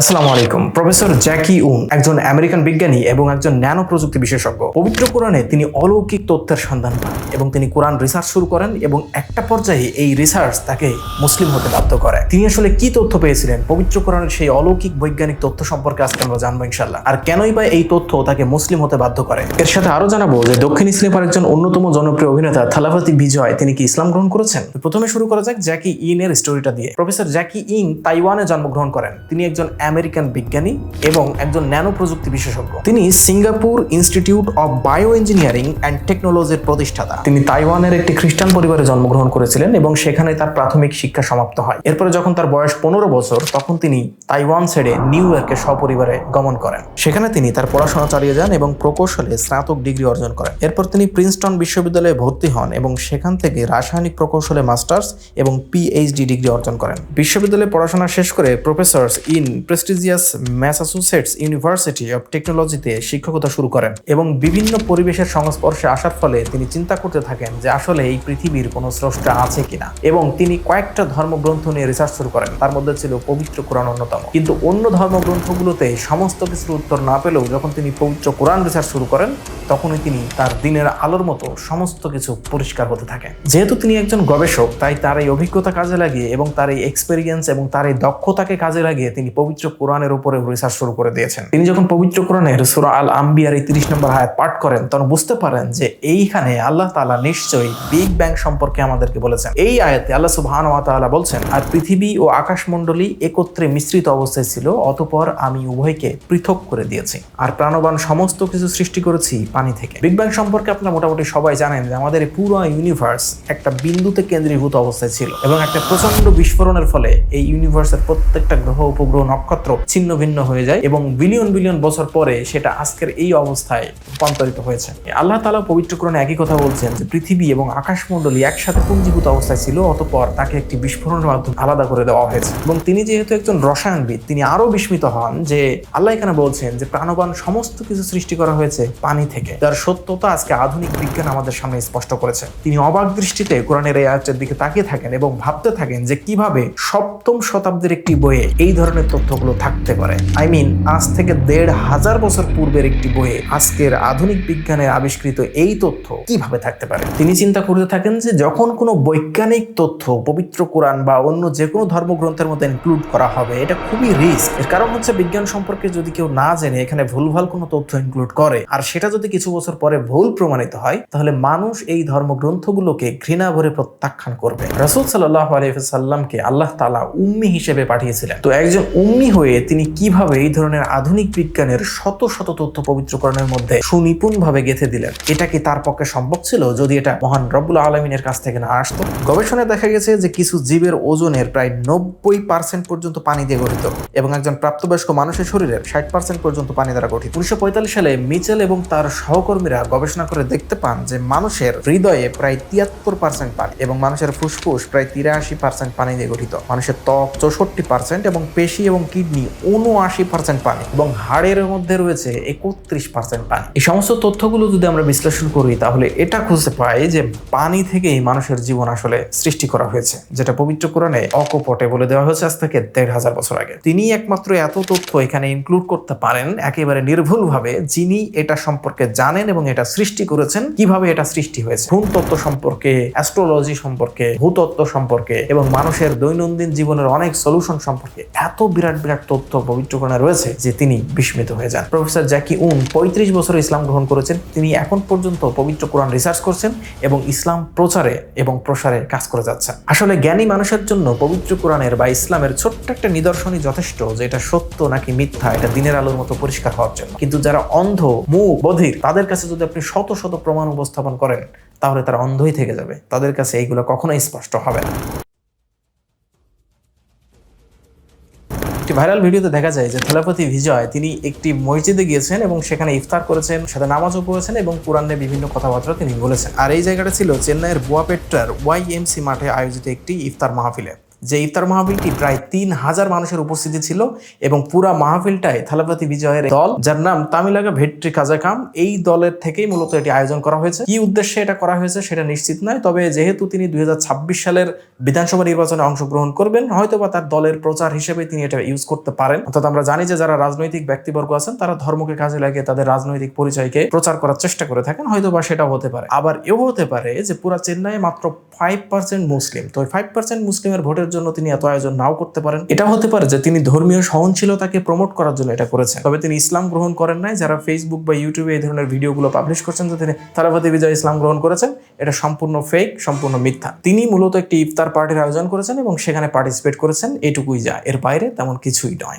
আসসালামু আলাইকুম। প্রফেসর জ্যাকি উন একজন আমেরিকান বিজ্ঞানী এবং একজন ন্যানো প্রযুক্তি বিশেষজ্ঞ। পবিত্র কোরআনে তিনি অলৌকিক তথ্যের সন্ধান পান এবং তিনি কোরআন রিসার্চ শুরু করেন এবং একটা পর্যায়ে এই রিসার্চ তাকে মুসলিম হতে বাধ্য করে। তিনি আসলে কি তথ্য পেয়েছিলেন? পবিত্র কোরআনের সেই অলৌকিক বৈজ্ঞানিক তথ্য সম্পর্কে আজকে আমরা জানব ইনশাল্লাহ আর কেনই বা এই তথ্য তাকে মুসলিম হতে বাধ্য করে? এর সাথে আরও জানাব যে দক্ষিণ ইসলামের একজন অন্যতম জনপ্রিয় অভিনেতা থালাফাতি বিজয়, তিনি কি ইসলাম গ্রহণ করেছেন? প্রথমে শুরু করা যাক জ্যাকি ইন এর স্টোরিটা দিয়ে। প্রফেসর জ্যাকি ইন তাইওয়ানে জন্মগ্রহণ করেন। তিনি একজন আমেরিকান বিজ্ঞানী এবং একজন ন্যানো প্রযুক্তি বিশেষজ্ঞ। তিনি Singapore institute of bioengineering and টেকনোলজির প্রতিষ্ঠাতা। তিনি তাইওয়ানের একটি খ্রিস্টান পরিবারে জন্মগ্রহণ করেছিলেন এবং সেখানে তার প্রাথমিক শিক্ষা সমাপ্ত হয়। এরপরে যখন তার বয়স পনেরো বছর, তখন তিনি তাইওয়ান ছেড়ে নিউ ইয়র্কে সপরিবারে গমন করেন। সেখানে তিনি তার পড়াশোনা চালিয়ে যান এবং প্রকৌশলে স্নাতক ডিগ্রি অর্জন করেন। এরপর তিনি প্রিন্সটন বিশ্ববিদ্যালয়ে ভর্তি হন এবং সেখান থেকে রাসায়নিক প্রকৌশলে মাস্টার্স এবং পিএইচডি ডিগ্রি অর্জন করেন। বিশ্ববিদ্যালয়ে পড়াশোনা শেষ করে professors in prestigious Massachusetts university of টেকনোলজিতে শিক্ষকতা শুরু করেন এবং বিভিন্ন পরিবেশের সংস্পর্শে আসার ফলে তিনি চিন্তা করতে থাকেন যে আসলে এই পৃথিবীর কোনো স্রষ্টা আছে কিনা। এবং তিনি কয়েকটা ধর্মগ্রন্থ নিয়ে রিসার্চ শুরু করেন। তার মধ্যে ছিল পবিত্র কোরআন অন্যতম। কিন্তু অন্য ধর্মগ্রন্থগুলোতে সমস্ত কিছুর উত্তর না পেলেও যখন তিনি পবিত্র কোরআন রিসার্চ শুরু করেন, তখনই তিনি তার দিনের আলোর মতো সমস্ত কিছু পরিষ্কার হতে থাকেন। যেহেতু তিনি একজন গবেষক, তাই তার এই অভিজ্ঞতা কাজে লাগিয়ে এবং তার এই এক্সপেরিয়েন্স এবং তার এই দক্ষতাকে কাজে লাগিয়ে তিনি পবিত্র কোরআনের উপরে রিসার্চ শুরু করে দিয়েছেন। তিনি যখন পবিত্র কোরআনের সুরা আল আম্বিয়ার এই তিরিশ নম্বর আয়াত পাঠ করেন, তখন বুঝতে পারেন যে এইখানে আল্লাহ তালা নিশ্চয়ই বিগ ব্যাং সম্পর্কে আমাদেরকে বলেছেন। এই আয়াতে আল্লাহ সুবহান বলছেন, আর পৃথিবী ও আকাশমণ্ডলী একত্রে মিশ্রিত অবস্থায় ছিল, অতঃপর আমি উভয়কে পৃথক করে দিয়েছি। আর প্রাণবান সমস্ত কিছু সৃষ্টি করেছি পানি থেকে। বিগ ব্যাং সম্পর্কে আপনারা মোটামুটি সবাই জানেন যে আমাদের এই পুরো ইউনিভার্স একটা বিন্দুতে কেন্দ্রীভূত অবস্থায় ছিল এবং একটা প্রচণ্ড বিস্ফোরণের ফলে এই ইউনিভার্সের প্রত্যেকটা গ্রহ, উপগ্রহ, নক্ষত্র ছিন্ন ভিন্ন হয়ে যায় এবং বিলিয়ন বিলিয়ন বছর পরে সেটা আজকের এই অবস্থায় রূপান্তরিত হয়েছে। আল্লাহ তালা পবিত্র কোরআনে একই কথা বলছেন যে পৃথিবী এবং আকাশমণ্ডলী একসাথে পুঞ্জীভূত অবস্থায় ছিল, অতঃপর তাকে একটি বিস্ফোরণের মাধ্যমে আলাদা করে দেওয়া হয়েছে। এবং তিনি যেহেতু একজন রসায়নবিদ, তিনি আরও বিস্মিত হন যে আল্লাহ এখানে বলছেন যে প্রাণবান সমস্ত কিছু সৃষ্টি করা হয়েছে পানি থেকে, যার সত্যতা আজকে আধুনিক বিজ্ঞান আমাদের সামনে স্পষ্ট করেছে। তিনি অবাক দৃষ্টিতে কোরআনের এই আয়াতের দিকে তাকিয়ে থাকেন এবং ভাবতে থাকেন যে কীভাবে সপ্তম শতাব্দীর একটি বইয়ে এই ধরনের তথ্যগুলো থাকতে পারে। আই মিন আজ থেকে দেড় হাজার বছর পূর্বের একটি বইয়ে আজকের আধুনিক বিজ্ঞানের আবিষ্কৃত এই তথ্য কীভাবে থাকতে পারে? তিনি চিন্তা করতে থাকেন যে যখন কোনো বৈজ্ঞানিক তথ্য, পবিত্র কোরআন বা অন্য যে কোনো ধর্মগ্রন্থের মধ্যে ইনক্লুড করা হবে, এটা খুবই রিস্ক এর কারণ হচ্ছে বিজ্ঞান সম্পর্কে যদি কেউ না জেনে এখানে ভুলভাল কোনো তথ্য ইনক্লুড করে, আর সেটা যদি কিছু বছর পরে ভুল প্রমাণিত হয়, তাহলে মানুষ এই ধর্মগ্রন্থগুলোকে ঘৃণা ভরে প্রত্যাখ্যান করবে। রাসুল সাল্লাহ আলহামকে আল্লাহ তালা উম্মি হিসেবে পাঠিয়েছিলেন। তো একজন উম্মি হয়ে তিনি কীভাবে এই ধরনের আধুনিক বিজ্ঞানের শত শত তথ্য পবিত্রকরণের মধ্যে সুনিপুণ ভাবে গেঁথে দিলেন? এটা কি তার পক্ষে সম্ভব ছিল যদি এটা মহান রব্বুল আলমিনের কাছ থেকে না আসতো? গবেষণায় দেখা গেছে যে কিছু জীবের ওজনের প্রায় নব্বই পার্সেন্ট পর্যন্ত পানি দিয়ে গঠিত এবং একজন প্রাপ্তবয়স্ক মানুষের শরীরের ষাট পার্সেন্ট পর্যন্ত পানি দ্বারা গঠিত। উনিশশো পঁয়তাল্লিশ সালে মিচেল এবং তার সহকর্মীরা গবেষণা করে দেখতে পান যে মানুষের হৃদয়ে প্রায় তিয়াত্তর পার্সেন্ট পানি এবং মানুষের ফুসফুস প্রায় তিরাশি পার্সেন্ট পানি দিয়ে গঠিত। মানুষের ত্বক চৌষট্টি পার্সেন্ট এবং পেশি এবং কিডনি উনআশি পার্সেন্ট পানি এবং হাড়ের মধ্যে রয়েছে একত্রিশ পার্সেন্ট পানি। এই সমস্ত তথ্যগুলো যদি আমরা বিশ্লেষণ করি, তাহলে এটা খুঁজে পাই যে পানি থেকেই মানুষের জীবন আসলে সৃষ্টি করা হয়েছে, যেটা পবিত্র কোরআনে অকপটে বলে দেওয়া হয়েছে আজ থেকে দেড় হাজার বছর আগে। তিনি একমাত্র এত তথ্য এখানে ইনক্লুড করতে পারেন, একেবারে নির্ভুলভাবে যিনি এটা সম্পর্কে জানেন এবং এটা সৃষ্টি করেছেন, কীভাবে এটা সৃষ্টি হয়েছে। ভূম তত্ত্ব সম্পর্কে অ্যাস্ট্রোলজি সম্পর্কে ভূতত্ত্ব সম্পর্কে এবং মানুষের দৈনন্দিন জীবনের অনেক সলিউশন সম্পর্কে এত বিরাট বিরাট তথ্য পবিত্রকরণে রয়েছে যে তিনি বিস্মিত হয়ে যান। প্রফেসর জ্যাকি উন পঁয়ত্রিশ বছর ইসলাম গ্রহণ করেছেন। তিনি এখন পর্যন্ত পবিত্র কোরআন রিসার্চ করছেন এবং ইসলাম প্রচারে এবং প্রসারে কাজ করে যাচ্ছেন। আসলে জ্ঞানী মানুষের জন্য পবিত্র কোরআনের বা ইসলামের ছোট্ট একটা নিদর্শনই যথেষ্ট যে এটা সত্য নাকি মিথ্যা, এটা দিনের আলোর মতো পরিষ্কার হওয়ার জন্য। কিন্তু যারা অন্ধ, মুখ, বধির, তাদের কাছে যদি আপনি শত শত প্রমাণ উপস্থাপন করেন, তাহলে তারা অন্ধই থেকে যাবে। তাদের কাছে এইগুলো কখনোই স্পষ্ট হবে না। একটি ভাইরাল ভিডিওতে দেখা যায় যে থেলাপতি বিজয় তিনি একটি মসজিদে গিয়েছেন এবং সেখানে ইফতার করেছেন, সাথে নামাজও পড়েছেন এবং কোরআনে বিভিন্ন কথাবার্তা তিনি বলেছেন। আর এই জায়গাটা ছিল চেন্নাইয়ের বুয়াপেট্টার ওয়াইএমসি মাঠে আয়োজিত একটি ইফতার মাহফিলে। যে ইফতার মাহফিলটি প্রায় তিন হাজার মানুষের উপস্থিতি ছিল এবং পুরা মাহফিলটায় থালাপতি বিজয়ের দল, যার নাম তামিলাগা ভেট্রি কাজাকাম এই দলের থেকেই মূলত এটি আয়োজন করা হয়েছে। কি উদ্দেশ্যে এটা করা হয়েছে সেটা নিশ্চিত নয়, তবে যেহেতু তিনি দুই হাজার ছাব্বিশ সালের বিধানসভা নির্বাচনে অংশগ্রহণ করবেন, হয়তোবা তার দলের প্রচার হিসেবে তিনি এটা ইউজ করতে পারেন। অর্থাৎ আমরা জানি যে যারা রাজনৈতিক ব্যক্তিবর্গ আছেন, তারা ধর্মকে কাজে লাগিয়ে তাদের রাজনৈতিক পরিচয়কে প্রচার করার চেষ্টা করে থাকেন, হয়তোবা সেটাও হতে পারে। আবার এও হতে পারে যে পুরা চেন্নাইয়ে মাত্র ফাইভ পার্সেন্ট মুসলিম, তো ফাইভ পার্সেন্ট মুসলিমের ভোটের জন্য তিনি এত আয়োজন নাও করতে পারেন। এটা হতে পারে যে তিনি ধর্মীয় সহনশীলতাকে প্রমোট করার জন্য এটা করেছেন। তবে তিনি ইসলাম গ্রহণ করেন নাই। যারা ফেসবুক বা ইউটিউবে এই ধরনের ভিডিওগুলো পাবলিশ করছেন, যে তিনি থালাপতি বিজয় ইসলাম গ্রহণ করেছেন, এটা সম্পূর্ণ ফেক সম্পূর্ণ মিথ্যা। তিনি মূলত একটি ইফতার পার্টির আয়োজন করেছেন এবং সেখানে পার্টিসিপেট করেছেন। এটুকুই যা। এর বাইরে তেমন কিছুই নয়।